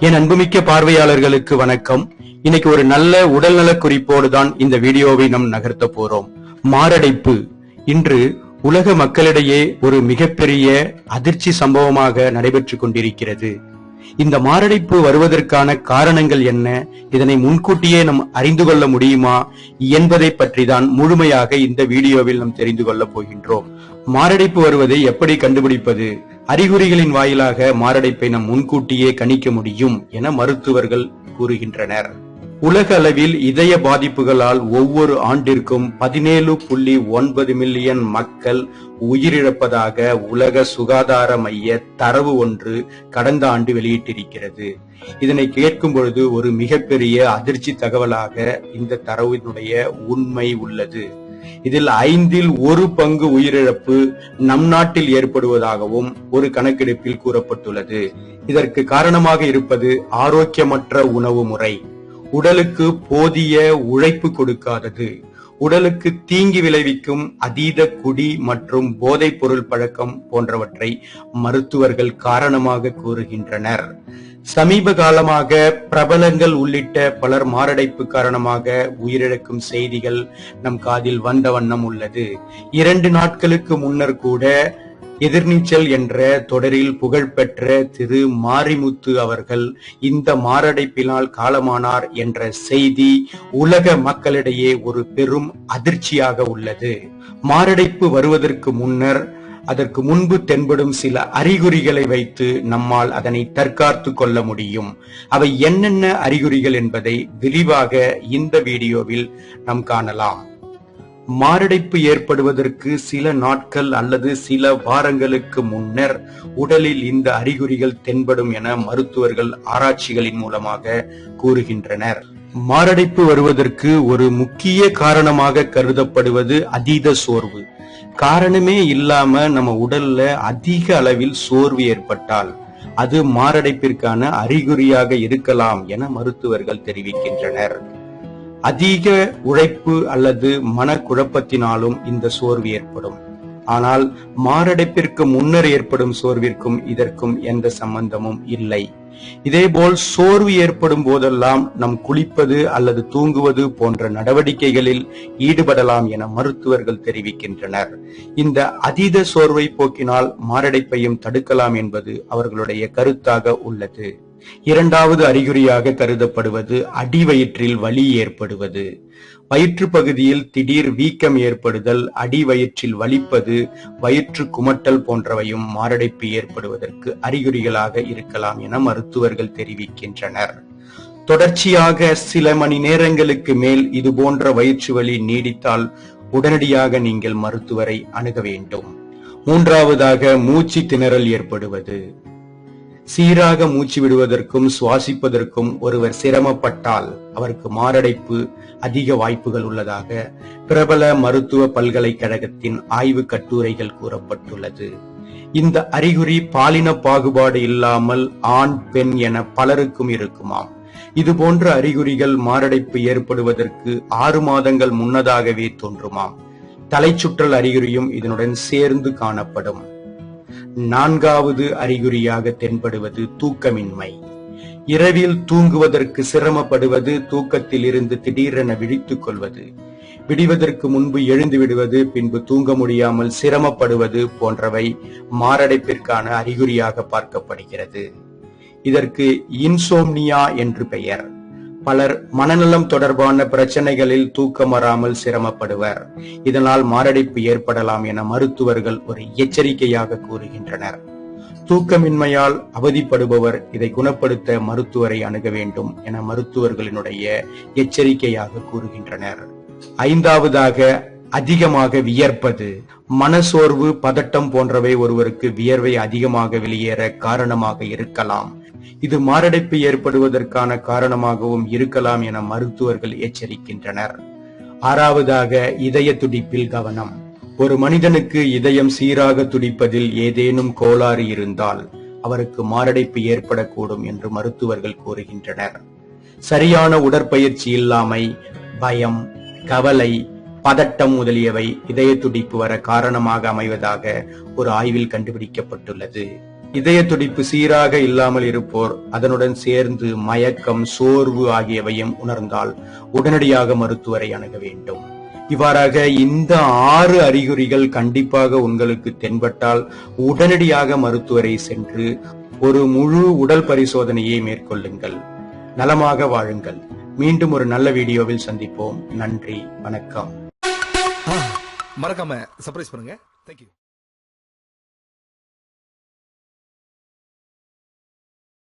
என் அன்புமிக்க பார்வையாளர்களுக்கு வணக்கம். இன்னைக்கு ஒரு நல்ல உடல்நல குறிப்போடு தான் இந்த வீடியோவை நம் நகர்த்த போறோம். மாரடைப்பு. இன்று உலக மக்களிடையே ஒரு மிகப்பெரிய அதிர்ச்சி சம்பவமாக நடைபெற்றுக் கொண்டிருக்கிறது. இந்த மாரடைப்பு வருவதற்கான காரணங்கள் என்ன? இதனை முன்கூட்டியே நம் அறிந்து கொள்ள முடியுமா? என்பதை பற்றி தான் முழுமையாக இந்த வீடியோவில் நாம் தெரிந்து கொள்ளப் போகின்றோம். மாரடைப்பு வருவதை எப்படி கண்டுபிடிப்பது? அறிகுறிகளின் வாயிலாக மாரடைப்பை நாம் முன்கூட்டியே கணிக்க முடியும் என மருத்துவர்கள் கூறுகின்றனர். உலக அளவில் இதய பாதிப்புகளால் ஒவ்வொரு ஆண்டிற்கும் பதினேழு புள்ளி ஒன்பது மில்லியன் மக்கள் உயிரிழப்பதாக உலக சுகாதார மைய தரவு ஒன்று கடந்த ஆண்டு வெளியிட்டிருக்கிறது. இதனை கேட்கும் பொழுது ஒரு மிகப்பெரிய அதிர்ச்சி தகவலாக இந்த தரவினுடைய உண்மை உள்ளது. இதில் ஐந்தில் ஒரு பங்கு உயிரிழப்பு நம் நாட்டில் ஏற்படுவதாகவும் ஒரு கணக்கெடுப்பில் கூறப்பட்டுள்ளது. இதற்கு காரணமாக இருப்பது ஆரோக்கியமற்ற உணவு முறை. உடலுக்கு போதிய உழைப்பு கொடுக்காதது. உடலுக்கு தீங்கி விளைவிக்கும் அதீத குடி மற்றும் போதைப் பொருள் பழக்கம் போன்றவற்றை மருத்துவர்கள் காரணமாக கூறுகின்றனர். சமீப காலமாக பிரபலங்கள் உள்ளிட்ட பலர் மாரடைப்பு காரணமாக உயிரிழக்கும் செய்திகள் நம் காதில் வந்த வண்ணம் உள்ளது. இரண்டு நாட்களுக்கு முன்னர் கூட எதிர்நீச்சல் என்ற தொடரில் புகழ்பெற்ற திரு மாரிமுத்து அவர்கள் இந்த மாரடைப்பினால் காலமானார் என்ற செய்தி உலக மக்களிடையே ஒரு பெரும் அதிர்ச்சியாக உள்ளது. மாரடைப்பு வருவதற்கு முன்னர் அதற்கு முன்பு தென்படும் சில அறிகுறிகளை வைத்து நம்மால் அதனை தற்காத்து கொள்ள முடியும். அவை என்னென்ன அறிகுறிகள் என்பதை விரிவாக இந்த வீடியோவில் நாம் காணலாம். மாரடைப்பு ஏற்படுவதற்கு சில நாட்கள் அல்லது சில வாரங்களுக்கு முன்னர் உடலில் இந்த அறிகுறிகள் தென்படும் என மருத்துவர்கள் ஆராய்ச்சிகளின் மூலமாக கூறுகின்றனர். மாரடைப்பு வருவதற்கு ஒரு முக்கிய காரணமாக கருதப்படுவது அதீத சோர்வு. காரணமே இல்லாம நம்ம உடல்ல அதிக அளவில் சோர்வு ஏற்பட்டால் அது மாரடைப்பிற்கான அறிகுறியாக இருக்கலாம் என மருத்துவர்கள் தெரிவிக்கின்றனர். அதிக உழைப்பு அல்லது மனக்குழப்பத்தினாலும் இந்த சோர்வு ஏற்படும். ஆனால் மாரடைப்பிற்கு முன்னர் ஏற்படும் சோர்விற்கும் இதற்கும் எந்த சம்பந்தமும் இல்லை. இதேபோல் சோர்வு ஏற்படும் போதெல்லாம் நம் குளிப்பது அல்லது தூங்குவது போன்ற நடவடிக்கைகளில் ஈடுபடலாம் என மருத்துவர்கள் தெரிவிக்கின்றனர். இந்த அதீத சோர்வை போக்கினால் மாரடைப்பையும் தடுக்கலாம் என்பது அவர்களுடைய கருத்தாக உள்ளது. இரண்டாவது அறிகுறியாக கருதப்படுவது அடிவயிற்றில் வலி ஏற்படுவது. வயிற்று பகுதியில் திடீர் வீக்கம் ஏற்படுதல் அடி வயிற்றில் வலிப்பது வயிற்று குமட்டல் போன்றவையும் மாரடைப்பு ஏற்படுவதற்கு அறிகுறிகளாக இருக்கலாம் என மருத்துவர்கள் தெரிவிக்கின்றனர். தொடர்ச்சியாக சில மணி நேரங்களுக்கு மேல் இது போன்ற வயிற்று வலி நீடித்தால் உடனடியாக நீங்கள் மருத்துவரை அணுக வேண்டும். மூன்றாவதாக மூச்சு திணறல் ஏற்படுவது. சீராக மூச்சு விடுவதற்கும் சுவாசிப்பதற்கும் ஒருவர் சிரமப்பட்டால் அவருக்கு மாரடைப்பு அதிக வாய்ப்புகள் உள்ளதாக பிரபல மருத்துவ பல்கலைக்கழகத்தின் ஆய்வு கட்டுரைகள் கூறப்பட்டுள்ளது. இந்த அறிகுறி பாலின பாகுபாடு இல்லாமல் ஆண் பெண் என பலருக்கும் இருக்குமாம். இது போன்ற அறிகுறிகள் மாரடைப்பு ஏற்படுவதற்கு ஆறு மாதங்கள் முன்னதாகவே தோன்றுமாம். தலைச்சுற்றல் அறிகுறியும் இதனுடன் சேர்ந்து காணப்படும். நான்காவது அறிகுறியாக தென்படுவது தூக்கமின்மை. இரவில் தூங்குவதற்கு சிரமப்படுவது தூக்கத்தில் இருந்து திடீரென விழித்துக் கொள்வது. விடிவதற்கு முன்பு எழுந்து விடுவது பின்பு தூங்க முடியாமல் சிரமப்படுவது போன்றவை மாரடைப்பிற்கான அறிகுறியாக பார்க்கப்படுகிறது. இதற்கு இன்சோம்னியா என்று பெயர். பலர் மனநலம் தொடர்பான பிரச்சனைகளில் தூக்கம் வராமல் சிரமப்படுவர். இதனால் மாரடைப்பு ஏற்படலாம் என மருத்துவர்கள் ஒரு எச்சரிக்கையாக கூறுகின்றனர். தூக்கமின்மையால் அவதிப்படுபவர் இதை குணப்படுத்த மருத்துவரை அணுக வேண்டும் என மருத்துவர்களினுடைய எச்சரிக்கையாக கூறுகின்றனர். ஐந்தாவதாக அதிகமாக வியர்ப்பது. மனசோர்வு பதட்டம் போன்றவை ஒருவருக்கு வியர்வை அதிகமாக வெளியேற காரணமாக இருக்கலாம். இது மாரடைப்பு ஏற்படுவதற்கான காரணமாகவும் இருக்கலாம் என மருத்துவர்கள் எச்சரிக்கின்றனர். ஆறாவதாக இதய துடிப்பில் கவனம். ஒரு மனிதனுக்கு இதயம் சீராக துடிப்பதில் ஏதேனும் கோளாறு இருந்தால் அவருக்கு மாரடைப்பு ஏற்படக்கூடும் என்று மருத்துவர்கள் கூறுகின்றனர். சரியான உடற்பயிற்சி இல்லாமை பயம் கவலை பதட்டம் முதலியவை இதய துடிப்பு வர காரணமாக அமைவதாக ஒரு ஆய்வில் கண்டுபிடிக்கப்பட்டுள்ளது. இதய துடிப்பு சீராக இல்லாமல் இருப்போர் அதனுடன் சேர்ந்து மயக்கம் சோர்வு ஆகியவையும் உணர்ந்தால் உடனடியாக மருத்துவரை அணுக வேண்டும். இவ்வாறாக இந்த ஆறு அறிகுறிகள் கண்டிப்பாக உங்களுக்கு தென்பட்டால் உடனடியாக மருத்துவரை சென்று ஒரு முழு உடல் பரிசோதனையை மேற்கொள்ளுங்கள். நலமாக வாழுங்கள். மீண்டும் ஒரு நல்ல வீடியோவில் சந்திப்போம். நன்றி. வணக்கம். மறக்காம சர்ப்ரைஸ் பண்ணுங்க. தேங்க்யூ